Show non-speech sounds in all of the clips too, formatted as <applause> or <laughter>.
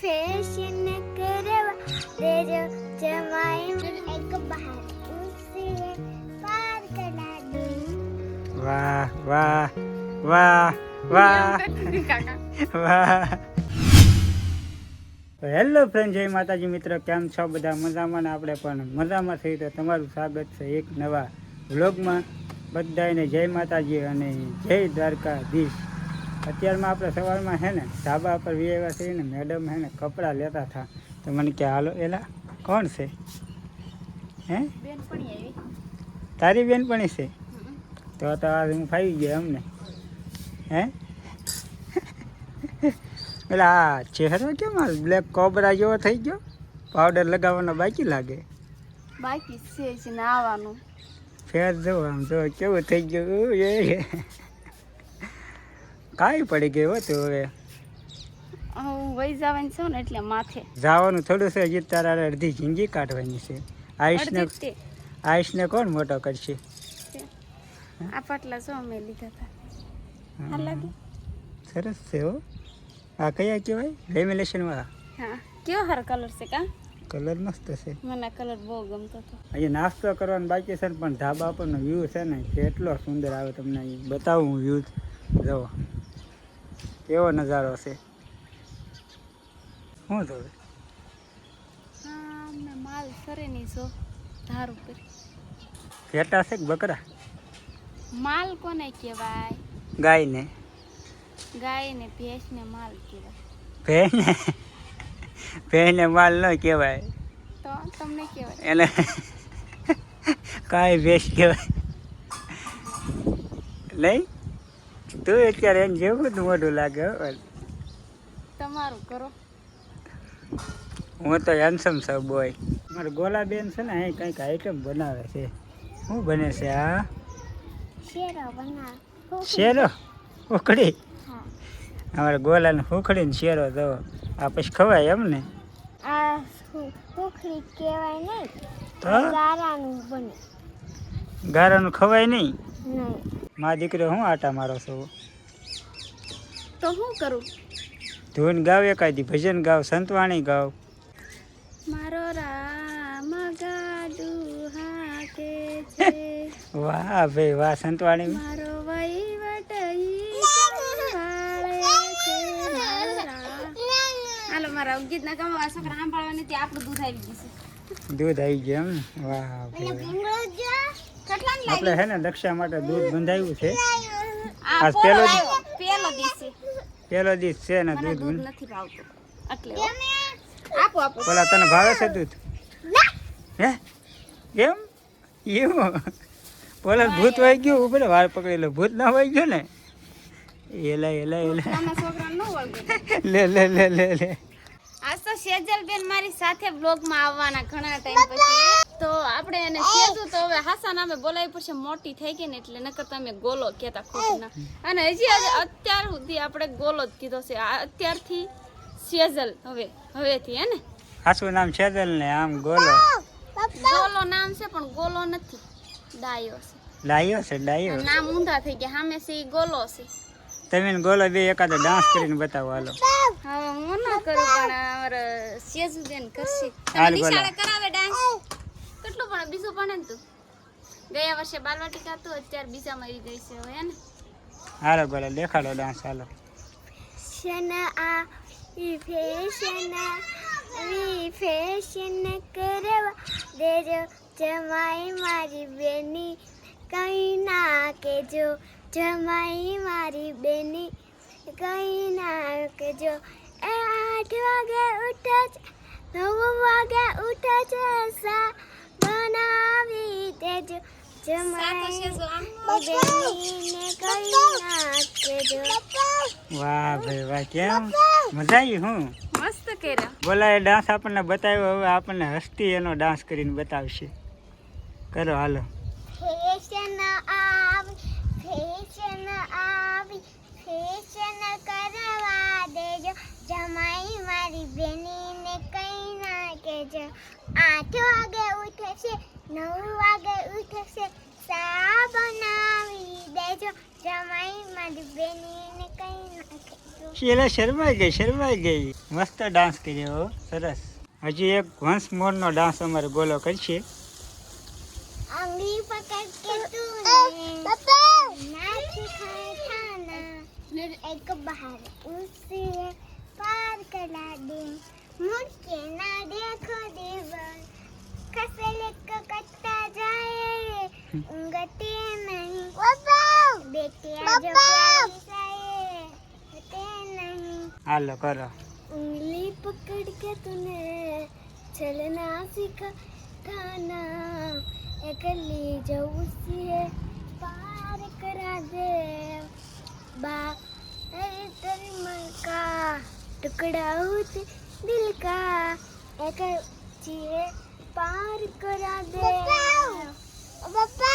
Fashion કરવા દેજો જમાઈ એક બહાર ઉસીએ પાર કરા દૂં. વાહ વાહ વાહ વાહ. વાહ. હેલો ફ્રેન્ડ જય માતાજી મિત્રો, કેમ છો? બધા મજામાં ને આપણે પણ મજામાં થઈ તો તમારું સ્વાગત છે એક નવા વ્લોગમાં બધાને જય માતાજી અને જય દ્વારકાધીશ. અત્યારમાં આપણે સવારમાં છે ને ધાબા પર વ્યવા છે ને મેડમ છે ને કપડાં લેતા હતા. તો મને કે હાલો એલા કોણ છે? હે? તારી બેનપણી છે? તો તો આજે હું ફાવી ગયો અમને. હે? એટલે આ ચહેરો કેમ આ બ્લેક કોબરા જેવો થઈ ગયો? પાવડર લગાવવાનો બાકી લાગે? બાકી છે છે નાવાનું. ફેર જો આમ જો કેવું થઈ ગયું? એ. કાંઈ પડી ગયો હતું હવે. હું વહી જવાની છું ને એટલે માથે. જવાનું થોડું છે હજી તારા અડધી જિંદગી કાઢવાની છે. આયુષને તે. આયુષને કોણ મોટો કરશે? આ પાટલા શું અમે લીધા હતા. સરસ છે હો. આ કયા કહેવાય? લેમિનેશન વાળા હા હારો કલર છે કા? કલર મસ્ત છે. મને કલર બહુ ગમતો હતો. અહીંયા નાસ્તો કરવાનો બાકી છે પણ ધાબા પરનો વ્યૂ છે ને કેટલો સુંદર આવે તમને બતાવું વ્યૂ જુઓ કેવો નજારો છે. શું જોવે હા મેં માલ ફરે નહીં છો ધાર ઉપર. ઘેટા છે કે બકરા? માલ કોને કહેવાય? ગાયને. ગાય ને ભેંસ ને માલ કહેવાય. ભેને ભેને માલ ન કહેવાય. તો તમને કહેવાય. એને કાંઈ ભેસ કહેવાય. નહીં તું અત્યારે એમ જેવું જ મોઢું લાગે. તમારું કરો. હું તો હેન્સમ છું બોય મારા ગોલાબેન છે ને અહીં કંઈક આઈટમ બનાવે છે. શું બને છે આ? શેરો હા. અમારા ગોલાને ઉખડીને શેરો તો આ પછી ખવાય એમ ને? ગારાનું ખવાય નહીં. મા દીકરો હું આટા મારો છો? તો હું કરું? ધૂન ગાવ એકાદી ભજન ગાવ સંતવાણી ગાવ. મારો રામ ગાડુ હાકે છે. વાહ ભાઈ વાહ સંતવાણી. મારો વહીવટ મારા. હાલો મારા ગમવા છોકરા સાંભળવાની તે આપણું દૂધ આવી ગયું છે. દૂધ આવી ગયું એમ વાહ ભાઈ. આપણે હે ને દક્ષા માટે દૂધ બંધાયું છે. આ પેલો પહેલો દી- આવ્યો, પેલો દિવસ. પેલો દિવસ છે ને દૂધ નથી ભાવતું. એટલે આપો આપો. પેલા તને ભાવે છે દૂધ? હે? એમ? એવું? બોલા ભૂત વાઈ ગયું? ઉપર વાર પકડી લે. ભૂત ના વાઈ ગયો ને? એલા એલા એલા. <laughs> લે લે લે લે લે. આજ તો સેજલ બેન મારી સાથે બ્લોગમાં આવવાના ઘણા ટાઈમ પછી. તો આપણે એને સેજુ તો હવે હાસા નામે બોલાવી પડશે મોટી થઈ ગઈ ને એટલે નકર તમે ગોલો કહેતા ખોટું ના. અને હજી આજે અત્યાર સુધી આપણે ગોલો જ કીધો છે. અત્યારથી સેજલ હવે હવેથી હે ને? સાસુ નામ સેજલ ને આમ ગોલો. ગોલો નામ છે પણ ગોલો નથી. ડાયો છે. ડાયો છે ડાયો. નામ ઊંધા થઈ ગયા સામે છે ગોલો છે. તમે ગોલો બે એકાદો ડાન્સ કરીને બતાવો હાલો. હવે હું ના કરું પણ અમારા સેજુ બેન કરશે. નિશાળે કરાવે ડાન્સ? કેટલું પણ બીજું પણ ને તું. ગયા વર્ષે બાલવાટિકા હતું અત્યારે બીજા મરી ગઈ છે હવે ને? હારો ભલે દેખાડો ડાન્સ હાલો. ફેશન આ ઈ ફેશન ફેશન કરવા દેજો જમાઈ મારી બેની. કઈ ના કેજો જમાઈ મારી બેની. કઈ ના કેજો એ આઠ વાગે ઉઠે છે નવ વાગે ઉઠે છે સા બનાવી દેજો. વાહ ભાઈ વાહ. કેમ? મજા આવી હું? મસ્ત કર્યા. બોલાએ ડાન્સ આપણને બતાવ્યો. હવે આપણને હસ્તી એનો ડાન્સ કરીને બતાવશે. કરો હાલો. શેલા શરમાઈ ગઈ શરમાઈ ગઈ મસ્ત ડાન્સ કર્યો હો, સરસ હજી એક વંશ મોરનો ડાન્સ અમારે ગોલો કરશે आंगली पकड़ के तूने नाच खाए खाना एक बाहर उसे पार करा दे मुड़ के ना देखो देवर कसल को कटता जाए गते नहीं हेलो करो। उंगली पकड़ के तूने चलना सीखा खाना एक ली उसी है पार करा दे। बा तेरी मन का टुकड़ा होते दिल का। एक चीहे पार करा दे। पापा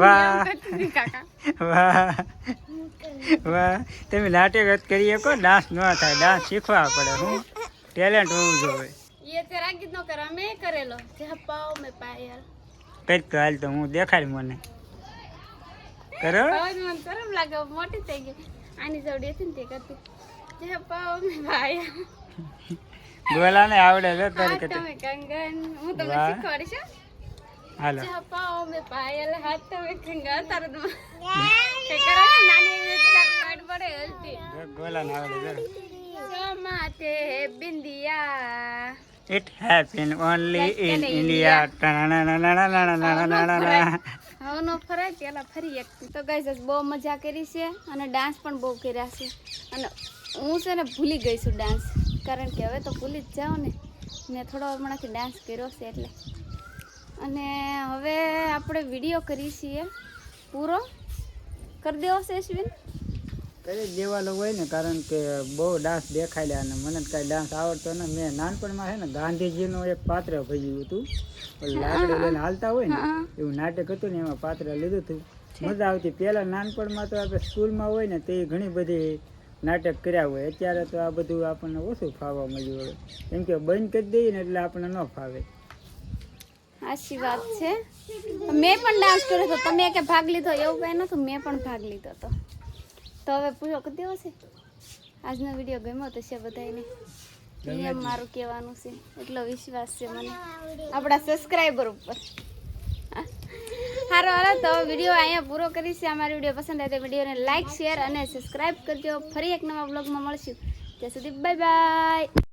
વાહ. વાહ. વાહ. તમે જ કરી શકો ડાન્સ ન થાય ડાન્સ શીખવા પડે હું? ટેલેન્ટ હોવું જોઈએ. કઈ તો હાલ તો હું દેખાડ મને. કરો? મોટી થઈ ગઈ. આની જોડી હતી ને તે કરતી. જે પાવ મે પાયલ ગોલાને આવડે છે તારી હાથ તમે કંગન હું તમને. શીખવાડીશ. હાલો. પાવ મે પાયલ હાથ તમે કંગન તારે તો કઈ કરે નાની એવી રીતે કાઢ પડે હલતી ગોલાને આવડે છે માથે Bindiya it happen only in India હવે ફરાય પેલા ફરી એક. તો ગાઈસ બહુ મજા કરી છે અને ડાન્સ પણ બહુ કર્યા છે. અને હું છે ને ભૂલી ગઈ છું ડાન્સ કારણ કે હવે તો ભૂલી જ જાઉં ને. મેં થોડો હમણાંથી ડાન્સ કર્યો છે એટલે. અને હવે આપણે વીડિયો કરી છીએ. પૂરો? કરી દેવો છે અશ્વિન કરી દેવાનો હોય ને કારણ કે બહુ ડાન્સ દેખાડ્યા અને મને કાંઈ ડાન્સ આવડતો ને મેં નાનપણમાં છે ને ગાંધીજીનું એક પાત્ર ભજ્યું હતું. લાકડી લઈને હાલતા હોય ને એવું નાટક હતું ને એમાં પાત્ર લીધું હતું. મજા આવતી. પહેલાં નાનપણમાં તો આપણે સ્કૂલમાં હોય ને તે ઘણી બધી નાટક કર્યા હોય. અત્યારે તો આ બધું આપણને ઓછું ફાવવા મળ્યું હોય. કેમ કે બંધ કરી દઈએ ને એટલે આપણને ન ફાવે. સાચી વાત છે. મેં પણ ડાન્સ કર્યો હતો. તમે કે ભાગ લીધો એવું કંઈ નહોતું. મેં પણ ભાગ લીધો હતો. તો હવે પૂરો કરી દેવો છે. આજનો વીડિયો ગમ્યો તો છે બધાને એમ મારું કહેવાનું છે. એટલો વિશ્વાસ છે મને. આપણા સબસ્ક્રાઈબર ઉપર. સારો હાલો તો વીડિયો અહીંયા પૂરો કરીશ અમારી વીડિયો પસંદ આવે તો વિડીયોને લાઇક શેર અને સબસ્ક્રાઈબ કરજો. ફરી એક નવા બ્લોગમાં મળશું. ત્યાં સુધી બાય બાય